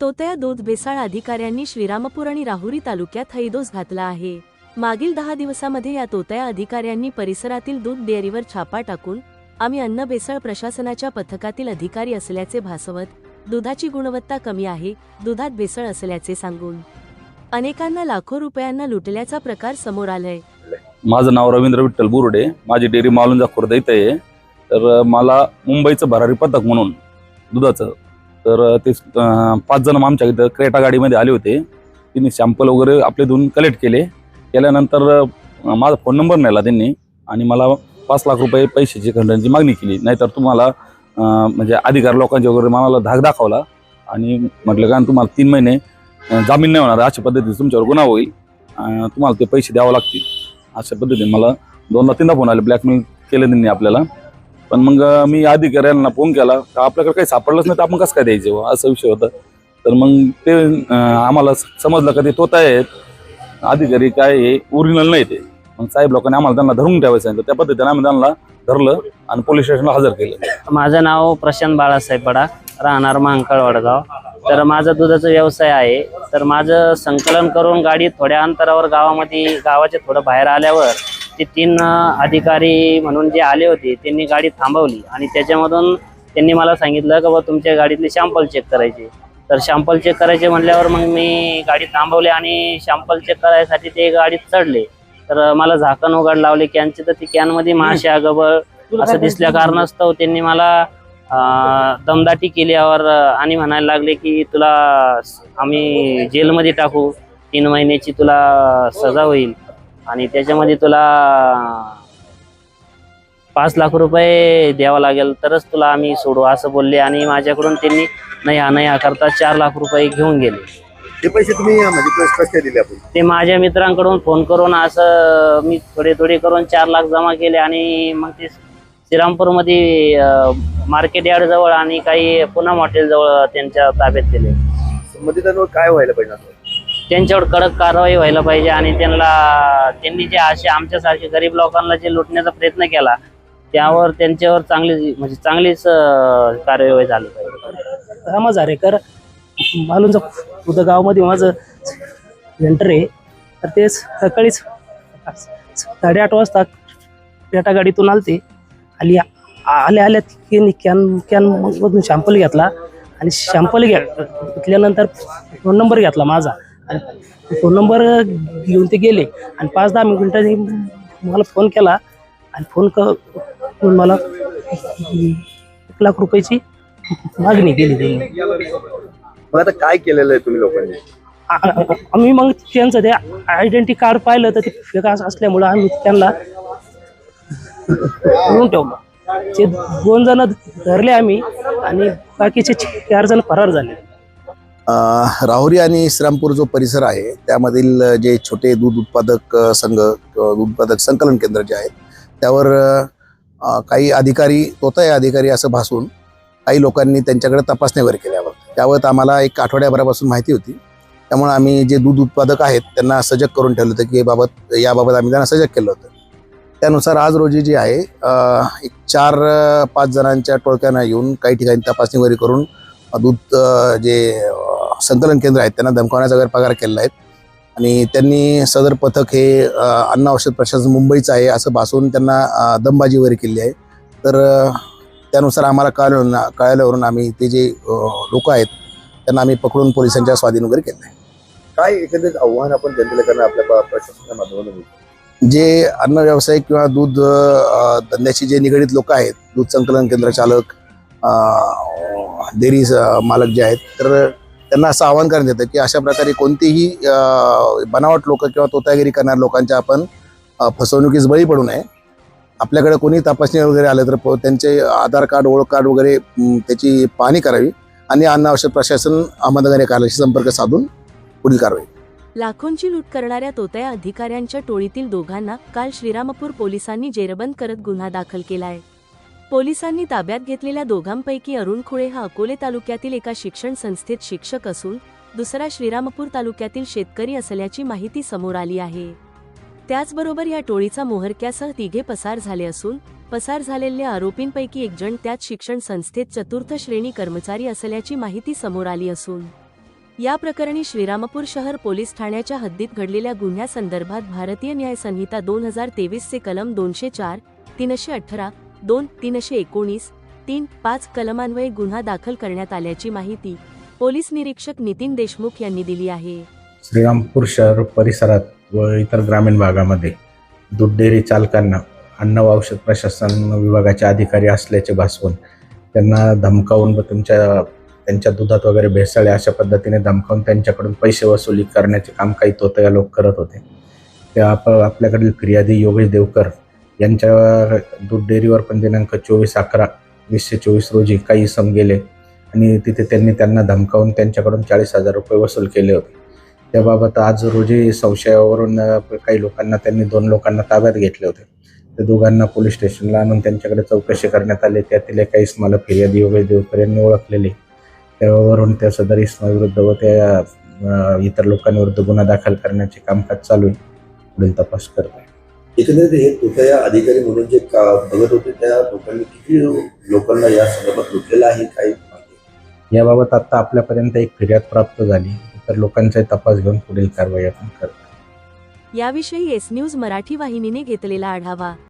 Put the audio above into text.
तोतया दूध भेसाळ अधिकाऱ्यांनी श्रीरामपूर आणि राहुरी तालुक्यात हैदोस घातला आहे. मागील दहा दिवसामध्ये या तोतया अधिकाऱ्यांनी परिसरातील दूध डेअरीवर छापा टाकून आम्ही अन्न भेसळ प्रशासनाच्या पथकातील अधिकारी असल्याचे भासवत दुधाची गुणवत्ता कमी आहे दुधात भेसळ असल्याचे सांगून. अनेकांना लाखो रुपयांना लुटल्याचा प्रकार समोर आलाय. माझं नाव रवींद्र विठ्ठल बुरुडे माझी डेअरी मालुंजा खुर्द इथे आहे. तर मला मुंबईचं भरारी पथक म्हणून दुधाचं तर ते पाच जण आमच्या इथं क्रेटा गाडीमध्ये आले होते. त्यांनी सॅम्पल वगैरे आपले दोन कलेक्ट केले. केल्यानंतर माझा फोन नंबर नेला त्यांनी आणि मला पाच लाख रुपये पैशाची खंडांची मागणी केली. नाहीतर तुम्हाला म्हणजे अधिकार लोकांचे वगैरे मला धाक दाखवला आणि म्हटलं का तुम्हाला तीन महिने जामीन नाही होणार अशा पद्धतीने तुमच्यावर गुन्हा होईल. तुम्हाला ते पैसे द्यावं लागतील. अशा पद्धतीने मला दोनदा तीनदा फोन आले. ब्लॅकमेल केलं त्यांनी आपल्याला. पण मग मी अधिकाऱ्यांना फोन केला का आपल्याकडे काही सापडलंच नाही तर आपण कसं काय द्यायचे बुवा? असा विषय होता. तर मग ते आम्हाला समजलं का ते तोता आहेत. अधिकारी काय हे ओरिजिनल नाही ते. मग साहेब लोकांनी आम्हाला त्यांना धरून ठेवायचं सांगितलं. त्या पद्धतीने आम्ही त्यांना धरलं आणि पोलीस स्टेशनला हजर केलं. माझं नाव प्रशांत बाळासाहेब बडा राहणार महांकाळ वडगाव तर माझा दुधाचा व्यवसाय आहे. तर माझं संकलन करून गाडी थोड्या अंतरावर गावामध्ये गावाच्या थोडं बाहेर आल्यावर ते तीन अधिकारी म्हणून जे आले होते त्यांनी गाडी थांबवली आणि त्याच्यामधून त्यांनी मला सांगितलं का बा तुमच्या गाडीतले शॅम्पल चेक करायचे. तर शॅम्पल चेक करायचे म्हटल्यावर मग मी गाडी थांबवली आणि शॅम्पल चेक करायसाठी ते गाडीत चढले. तर मला झाकण उघड लावले. कॅनचे तर ती कॅनमध्ये माश्या गबळ असं दिसल्या कारणास्तव त्यांनी मला दमदाटी केल्यावर आणि म्हणायला लागले की तुला आम्ही जेलमध्ये टाकू. तीन महिन्याची तुला सजा होईल. आणि त्याच्यामध्ये तुला पाच लाख रुपये द्यावा लागेल तरच तुला आम्ही सोडू असं बोलले. आणि माझ्याकडून त्यांनी नाही हा नाही हा करता चार लाख रुपये घेऊन गेले. ते पैसे तुम्ही म्हणजे कस- कसे काय दिले आपण? ते माझ्या मित्रांकडून फोन करून असं मी थोडे थोडे करून चार लाख जमा केले. आणि मग ते श्रीरामपूरमध्ये मार्केट यार्ड जवळ आणि काही पुन्हा हॉटेल जवळ त्यांच्या ताब्यात दिले संबंधितांवर काय व्हायला पाहिजे असं? त्यांच्यावर कडक कारवाई व्हायला पाहिजे आणि त्यांना त्यांनी जे असे आमच्यासारखे गरीब लोकांना जे लुटण्याचा प्रयत्न केला त्यावर त्यांच्यावर चांगली म्हणजे चांगलीच कारवाई कार्यवाही झाली पाहिजे. रामा झारेकर मालूनचा उद्या गावामध्ये माझं सेंटर आहे. तर ते सकाळीच साडेआठ वाजता पेटा गाडीतून आलते. आली आल्या आल्या त्यांनी कॅन कॅनमधून शॅम्पल घेतला. आणि शॅम्पल घ्या घेतल्यानंतर फोन नंबर घेतला माझा. आणि फोन नंबर घेऊन ते गेले. आणि पाच दहा मिनिटांनी मला फोन केला. आणि फोन करून मला एक लाख रुपयाची मागणी केली त्यांनी. मग आता काय केलेलं आहे तुम्ही लोकांनी? आम्ही मग त्यांचं ते आयडेंटिटी कार्ड पाहिलं तर ते फेक अस- असल्यामुळं आम्ही त्यांना करून ठेवलं. ते दोन जण धरले आम्ही आणि बाकीचे चार जण फरार झाले. राहुरी आणि श्रीरामपूर जो परिसर आहे त्यामधील जे छोटे दूध उत्पादक संघ किंवा दूध उत्पादक संकलन केंद्र जे आहेत त्यावर काही अधिकारी तोताय अधिकारी असं भासून काही लोकांनी त्यांच्याकडे तपासणी वगैरे केल्यावर त्यावर आम्हाला एक आठवड्याभरापासून माहिती होती. त्यामुळे आम्ही जे दूध उत्पादक आहेत त्यांना सजग करून ठेवलं होतं की हे बाबत याबाबत आम्ही त्यांना सजग केलं होतं. त्यानुसार आज रोजी जी आहे एक चार पाच जणांच्या टोळक्यानं येऊन काही ठिकाणी तपासणी वगैरे करून दूध जे संकलन केंद्र आहेत त्यांना धमकावण्याचा वगैरे पगार केलेला आहे. आणि त्यांनी सदर पथक हे अन्न औषध प्रशासन मुंबईचं आहे असं भासून त्यांना दमबाजी वगैरे केली आहे. तर त्यानुसार आम्हाला कळलं कळल्यावरून आम्ही ते जे लोक आहेत त्यांना आम्ही पकडून पोलिसांच्या स्वाधीन वगैरे केलं आहे. काय एकंदरीत आव्हान आपण जनतेला करणार आपल्या प्रशासनाच्या माध्यमातून? जे अन्न व्यावसायिक किंवा दूध धंद्याशी जे निगडीत लोक आहेत दूध संकलन केंद्र चालक देरी मालक जे आहेत तर त्यांना असं आवाहन करण्यात येतं की अशा प्रकारे कोणतीही बनावट लोक किंवा तोतागिरी करणाऱ्या लोकांच्या आपण फसवणुकीस बळी पडू नये. आपल्याकडे कोणी तपासणी वगैरे आलं तर त्यांचे आधार कार्ड ओळख कार्ड वगैरे त्याची पाहणी करावी आणि अन्न औषध प्रशासन अहमदनगर या कार्यालयाशी संपर्क साधून पुढील कारवाई. लाखोंची लूट करणाऱ्या तोत्या अधिकाऱ्यांच्या टोळीतील दोघांना काल श्रीरामपूर पोलिसांनी जेरबंद करत गुन्हा दाखल केला आहे पोलिसांनी ताब्यात घेतलेल्या दोघांपैकी अरुण खुळे हा अकोले तालुक्यातील एका शिक्षण संस्थेत शिक्षक असून दुसरा श्रीरामपूर तालुक्यातील शेतकरी असल्याची माहिती समोर आली आहे. त्याचबरोबर या टोळीचा मोहरक्यासह तिघे पसार झाले असून पसार झालेल्या आरोपींपैकी एक जण त्याच शिक्षण संस्थेत चतुर्थ श्रेणी कर्मचारी असल्याची माहिती समोर आली असून या प्रकरणी श्रीरामपूर शहर पोलीस ठाण्याच्या हद्दीत घडलेल्या गुन्ह्यासंदर्भात भारतीय न्याय संहिता दोन हजार तेवीसचे कलम दोनशे चार तीनशे अठरा दोन तीनशे एकोणीस तीन पाच कलमान्वये गुन्हा दाखल करण्यात आल्याची माहिती पोलीस निरीक्षक नितीन देशमुख यांनी दिली आहे. श्रीरामपूर शहर परिसरात व इतर ग्रामीण भागामध्ये दूध डेअरी चालकांना अन्न व औषध प्रशासन विभागाचे अधिकारी असल्याचे भासवून त्यांना धमकावून व तुमच्या त्यांच्या दुधात वगैरे भेसळे अशा पद्धतीने धमकावून त्यांच्याकडून पैसे वसुली करण्याचे काम काही तोतया लोक करत होते. त्या आप आपल्याकडील फिर्यादी योगेश देवकर यांच्या दूध डेअरीवर पण दिनांक चोवीस अकरा वीसशे चोवीस रोजी काही सम गेले. आणि तिथे त्यांनी त्यांना धमकावून त्यांच्याकडून चाळीस हजार रुपये वसूल केले होते. त्याबाबत आज रोजी संशयावरून काही लोकांना त्यांनी दोन लोकांना ताब्यात घेतले होते. ते दोघांना पोलीस स्टेशनला आणून त्यांच्याकडे चौकशी करण्यात आली. त्यातील एका इस्माला फिर्यादी वगैरे देवकर यांनी त्यावरून त्या सदर इस्माविरुद्ध व त्या इतर लोकांविरुद्ध गुन्हा दाखल करण्याचे कामकाज चालू आहे. पुढील तपास करतो एकंदरीत हे तोतया अधिकारी म्हणून जे का बघत होते त्या लोकांनी किती लोकांना या संदर्भात लुटलेलं आहे काही याबाबत आता आपल्यापर्यंत एक फिर्याद प्राप्त झाली इतर लोकांचाही तपास घेऊन पुढील कारवाई आपण करतो याविषयी एस न्यूज मराठी वाहिनीने घेतलेला आढावा.